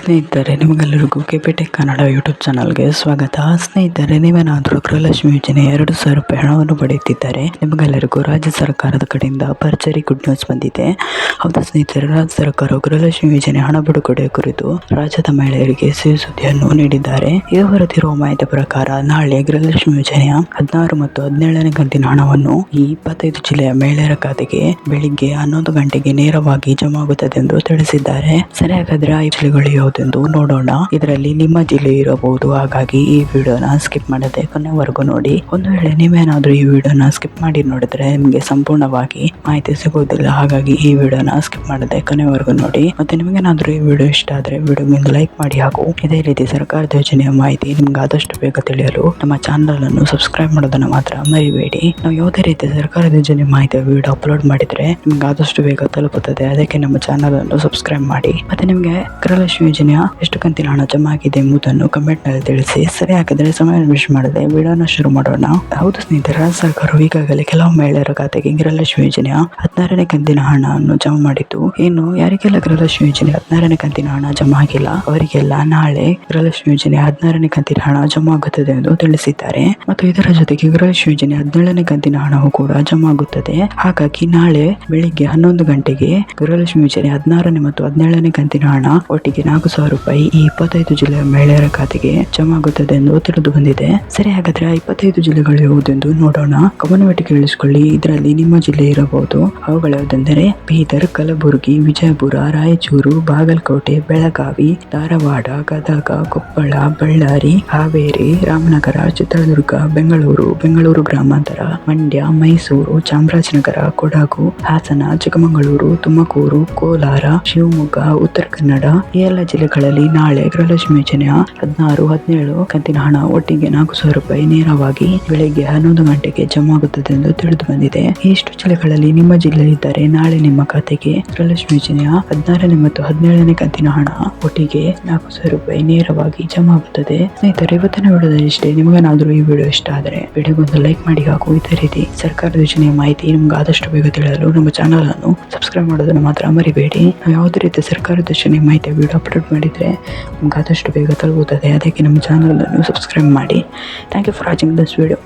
ಸ್ನೇಹಿತರೆ, ನಿಮಗೆಲ್ಲರಿಗೂ ಕೆಪಿಟೆಕ್ ಕನ್ನಡ ಯೂಟ್ಯೂಬ್ ಚಾನಲ್ಗೆ ಸ್ವಾಗತ. ಸ್ನೇಹಿತರೆ, ನೀವೇನಾದರೂ ಗೃಹಲಕ್ಷ್ಮಿ ಯೋಜನೆ ಎರಡು ಸಾವಿರ ರೂಪಾಯಿ ಹಣವನ್ನು ಪಡೆಯುತ್ತಿದ್ದಾರೆ, ನಿಮಗೆಲ್ಲರಿಗೂ ರಾಜ್ಯ ಸರ್ಕಾರದ ಕಡೆಯಿಂದ ಭರ್ಜರಿ ಗುಡ್ ನ್ಯೂಸ್ ಬಂದಿದೆ. ಹೌದು ಸ್ನೇಹಿತರೆ, ರಾಜ್ಯ ಸರ್ಕಾರವು ಗೃಹಲಕ್ಷ್ಮಿ ಯೋಜನೆ ಹಣ ಬಿಡುಗಡೆ ಕುರಿತು ರಾಜ್ಯದ ಮಹಿಳೆಯರಿಗೆ ಸಿಹಿ ಸುದ್ದಿಯನ್ನು ನೀಡಿದ್ದಾರೆ. ಈ ಹೊರತಿರುವ ಮಾಹಿತಿ ಪ್ರಕಾರ, ನಾಳೆ ಗೃಹಲಕ್ಷ್ಮಿ ಯೋಜನೆಯ ಹದಿನಾರು ಮತ್ತು ಹದಿನೇಳನೇ ಕಂತಿನ ಹಣವನ್ನು ಈ ಇಪ್ಪತ್ತೈದು ಜಿಲ್ಲೆಯ ಮಹಿಳೆಯರ ಖಾತೆಗೆ ಬೆಳಿಗ್ಗೆ ಹನ್ನೊಂದು ಗಂಟೆಗೆ ನೇರವಾಗಿ ಜಮಾ ಆಗುತ್ತದೆ ಎಂದು ತಿಳಿಸಿದ್ದಾರೆ. ಸರಿ ಹಾಗಾದ್ರೆ ಆ ಯಾವುದೆಂದು ನೋಡೋಣ. ಇದರಲ್ಲಿ ನಿಮ್ಮ ಜಿಲ್ಲೆ ಇರಬಹುದು. ಹಾಗಾಗಿ ಈ ವಿಡಿಯೋನ ಸ್ಕಿಪ್ ಮಾಡದೆ ಕೊನೆವರೆಗೂ ನೋಡಿ. ಒಂದು ವೇಳೆ ನೀವೇನಾದ್ರೂ ಈ ವಿಡಿಯೋನ ಸ್ಕಿಪ್ ಮಾಡಿ ನೋಡಿದ್ರೆ ನಿಮಗೆ ಸಂಪೂರ್ಣವಾಗಿ ಮಾಹಿತಿ ಸಿಗುವುದಿಲ್ಲ ಹಾಗಾಗಿ ಈ ವಿಡಿಯೋನ ಸ್ಕಿಪ್ ಮಾಡದೆ ಕೊನೆವರೆಗೂ ನೋಡಿ. ಮತ್ತೆ ನಿಮಗೇನಾದ್ರೂ ಈ ವಿಡಿಯೋ ಇಷ್ಟ ಆದ್ರೆ ವಿಡಿಯೋಗೆ ಲೈಕ್ ಮಾಡಿ ಹಾಗೂ ಇದೇ ರೀತಿ ಸರ್ಕಾರದ ಯೋಜನೆಯ ಮಾಹಿತಿ ನಿಮ್ಗೆ ಆದಷ್ಟು ಬೇಗ ತಿಳಿಯಲು ನಮ್ಮ ಚಾನಲ್ ಅನ್ನು ಸಬ್ಸ್ಕ್ರೈಬ್ ಮಾಡೋದನ್ನ ಮಾತ್ರ ಮರಿಬೇಡಿ. ನಾವು ಯಾವುದೇ ರೀತಿ ಸರ್ಕಾರದ ಯೋಜನೆ ಮಾಹಿತಿ ವಿಡಿಯೋ ಅಪ್ಲೋಡ್ ಮಾಡಿದ್ರೆ ನಿಮ್ಗೆ ಆದಷ್ಟು ಬೇಗ ತಲುಪುತ್ತದೆ. ಅದಕ್ಕೆ ನಮ್ಮ ಚಾನಲ್ ಅನ್ನು ಸಬ್ಸ್ಕ್ರೈಬ್ ಮಾಡಿ. ಮತ್ತೆ ನಿಮಗೆ ಗೃಹಲಕ್ಷ್ಮಿ ಯೋಜನೆಯ ಎಷ್ಟು ಕಂತಿನ ಹಣ ಜಮಾ ಆಗಿದೆ ಎಂಬುದನ್ನು ಕಮೆಂಟ್ನಲ್ಲಿ ತಿಳಿಸಿ. ಸರಿ ಹಾಕಿದ್ರೆ ಸಮಯ ವಿಶ್ ಮಾಡದೆ ವಿಡಿಯೋನ ಶುರು ಮಾಡೋಣ. ಹೌದು ಸ್ನೇಹಿತರೆ ರಾಜ್ಯ ಸರ್ಕಾರವು ಈಗಾಗಲೇ ಕೆಲವು ಮಹಿಳೆಯರ ಖಾತೆಗೆ ಗೃಹಲಕ್ಷ್ಮಿ ಯೋಜನೆಯ ಹದಿನಾರನೇ ಕಂತಿನ ಹಣವನ್ನು ಜಮಾ ಮಾಡಿದ್ದು ಇನ್ನು ಯಾರಿಗೆಲ್ಲ ಗೃಹಲಕ್ಷ್ಮಿ ಯೋಜನೆ ಹದಿನಾರನೇ ಕಂತಿನ ಹಣ ಜಮಾ ಆಗಿಲ್ಲ, ಅವರಿಗೆಲ್ಲ ನಾಳೆ ಗೃಹಲಕ್ಷ್ಮಿ ಯೋಜನೆ ಹದಿನಾರನೇ ಕಂತಿನ ಹಣ ಜಮಾ ಆಗುತ್ತದೆ ಎಂದು ತಿಳಿಸಿದ್ದಾರೆ. ಮತ್ತು ಇದರ ಜೊತೆಗೆ ಗೃಹಲಕ್ಷ್ಮಿ ಯೋಜನೆ ಹದಿನೇಳನೇ ಕಂತಿನ ಹಣವು ಕೂಡ ಜಮಾ ಆಗುತ್ತದೆ. ಹಾಗಾಗಿ ನಾಳೆ ಬೆಳಿಗ್ಗೆ ಹನ್ನೊಂದು ಗಂಟೆಗೆ ಗೃಹಲಕ್ಷ್ಮಿ ಯೋಜನೆ ಹದಿನಾರನೇ ಮತ್ತು ಹದಿನೇಳನೇ ಕಂತಿನ ಹಣ ಒಟ್ಟಿಗೆ ನಾಲ್ಕು ಸಾವಿರ ರೂಪಾಯಿ ಈ ಇಪ್ಪತ್ತೈದು ಜಿಲ್ಲೆಯ ಮಹಿಳೆಯರ ಖಾತೆಗೆ ಜಮಾ ಆಗುತ್ತದೆ ಎಂದು ತಿಳಿದು ಬಂದಿದೆ. ಸರಿ ಹಾಗಾದ್ರೆ ಇಪ್ಪತ್ತೈದು ಜಿಲ್ಲೆಗಳು ಯಾವುದೆಂದು ನೋಡೋಣ. ಗಮನವಿಟ್ಟು ಕೇಳಿಸಿಕೊಳ್ಳಿ. ಇದರಲ್ಲಿ ನಿಮ್ಮ ಜಿಲ್ಲೆ ಇರಬಹುದು. ಅವುಗಳು ಯಾವುದೆಂದರೆ ಬೀದರ್, ಕಲಬುರಗಿ, ವಿಜಯಪುರ, ರಾಯಚೂರು, ಬಾಗಲಕೋಟೆ, ಬೆಳಗಾವಿ, ಧಾರವಾಡ, ಗದಗ, ಕೊಪ್ಪಳ, ಬಳ್ಳಾರಿ, ಹಾವೇರಿ, ರಾಮನಗರ, ಚಿತ್ರದುರ್ಗ, ಬೆಂಗಳೂರು ಬೆಂಗಳೂರು ಗ್ರಾಮಾಂತರ, ಮಂಡ್ಯ, ಮೈಸೂರು, ಚಾಮರಾಜನಗರ, ಕೊಡಗು, ಹಾಸನ, ಚಿಕ್ಕಮಗಳೂರು, ತುಮಕೂರು, ಕೋಲಾರ, ಶಿವಮೊಗ್ಗ, ಉತ್ತರ ಕನ್ನಡ ಈ ಎಲ್ಲ ಜಿಲ್ಲೆಗಳಲ್ಲಿ ನಾಳೆ ಗೃಹಲಕ್ಷ್ಮಿ ಯೋಜನೆಯ ಹದಿನಾರು, ಹದಿನೇಳು ಕಂತಿನ ಹಣ ಒಟ್ಟಿಗೆ ನಾಲ್ಕು ಸಾವಿರ ರೂಪಾಯಿ ನೇರವಾಗಿ ಬೆಳಿಗ್ಗೆ ಹನ್ನೊಂದು ಗಂಟೆಗೆ ಜಮಾ ಆಗುತ್ತದೆ ಎಂದು ತಿಳಿದು ಬಂದಿದೆ. ಇಷ್ಟು ಜಿಲ್ಲೆಗಳಲ್ಲಿ ನಿಮ್ಮ ಜಿಲ್ಲೆಯಲ್ಲಿದ್ದರೆ ನಾಳೆ ನಿಮ್ಮ ಖಾತೆಗೆ ಗೃಹಲಕ್ಷ್ಮಿ ಯೋಜನೆಯ ಹದಿನಾರನೇ ಮತ್ತು ಹದಿನೇಳನೇ ಕಂತಿನ ಹಣ ಒಟ್ಟಿಗೆ ನಾಲ್ಕು ಸಾವಿರ ರೂಪಾಯಿ ನೇರವಾಗಿ ಜಮಾ ಆಗುತ್ತದೆ. ಸ್ನೇಹಿತರೆ, ಇವತ್ತಿನ ವಿಡಿಯೋದಲ್ಲಿ ಇಷ್ಟೇ. ನಿಮಗೇನಾದರೂ ಈ ವಿಡಿಯೋ ಇಷ್ಟ ಆದರೆ ವಿಡಿಯೋಗೊಂದು ಲೈಕ್ ಮಾಡಿ ಹಾಗೂ ಇದೇ ರೀತಿ ಸರ್ಕಾರದ ಯೋಜನೆಯ ಮಾಹಿತಿ ನಿಮ್ಗೆ ಆದಷ್ಟು ಬೇಗ ತಿಳಿಯಲು ನಮ್ಮ ಚಾನಲ್ ಅನ್ನು ಸಬ್ಸ್ಕ್ರೈಬ್ ಮಾಡೋದನ್ನು ಮಾತ್ರ ಮರಿಬೇಡಿ. ನಾವು ಯಾವುದೇ ರೀತಿ ಸರ್ಕಾರದ ಯೋಜನೆ ಮಾಹಿತಿ ವಿಡಿಯೋ ಅಪ್ಲೋಡ್ ಮಾಡಿದರೆ ನಿಮ್ಗೆ ಆದಷ್ಟು ಬೇಗ ತಲುಪುತ್ತದೆ. ಅದಕ್ಕೆ ನಮ್ಮ ಚಾನಲನ್ನು ಸಬ್ಸ್ಕ್ರೈಬ್ ಮಾಡಿ. Thank you for watching this video